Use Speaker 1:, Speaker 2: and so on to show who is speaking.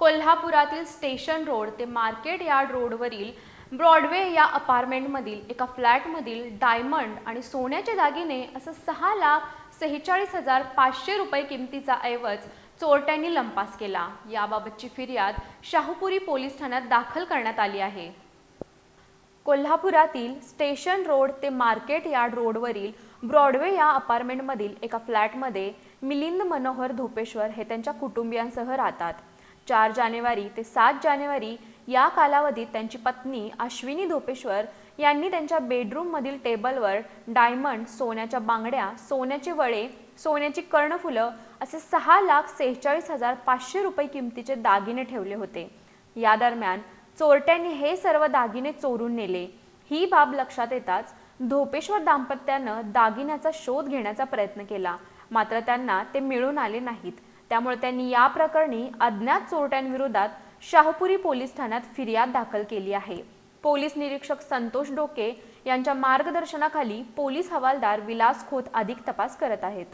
Speaker 1: कोल्हापुरातील station road ते market yard रोडवरील ब्रॉडवे या अपार्टमेंटमधील एका फ्लॅटमधील डायमंड आणि सोन्याचे दागिने असं सहा लाख सेहेचाळीस हजार पाचशे रुपये किमतीचा ऐवज चोरट्यांनी लंपास केला. याबाबतची फिर्याद शाहूपुरी पोलीस ठाण्यात दाखल करण्यात आली आहे. कोल्हापुरातील स्टेशन रोड ते मार्केट यार्ड रोडवरील ब्रॉडवे या अपार्टमेंटमधील एका फ्लॅटमध्ये मिलिंद मनोहर धोपेश्वर हे त्यांच्या कुटुंबियांसह राहतात. चार जानेवारी ते सात जानेवारी या कालावधीत त्यांची पत्नी अश्विनी धोपेश्वर यांनी त्यांच्या बेडरूममधील टेबलवर डायमंड सोन्याच्या बांगड्या सोन्याचे वळे सोन्याची कर्णफुलं असे सहा लाख सेहेचाळीस हजार पाचशे रुपये किमतीचे दागिने ठेवले होते. या दरम्यान चोरट्यांनी हे सर्व दागिने चोरून नेले. ही बाब लक्षात येताच धोपेश्वर दाम्पत्यानं दागिन्याचा शोध घेण्याचा प्रयत्न केला. मात्र त्यांना ते मिळून आले नाहीत. त्यामुळे त्यांनी या प्रकरणी अज्ञात चोरट्यांविरोधात शाहपुरी पोलीस ठाण्यात फिर्याद दाखल केली आहे. पोलीस निरीक्षक संतोष डोके यांच्या मार्गदर्शनाखाली पोलीस हवालदार विलास खोत अधिक तपास करत आहेत.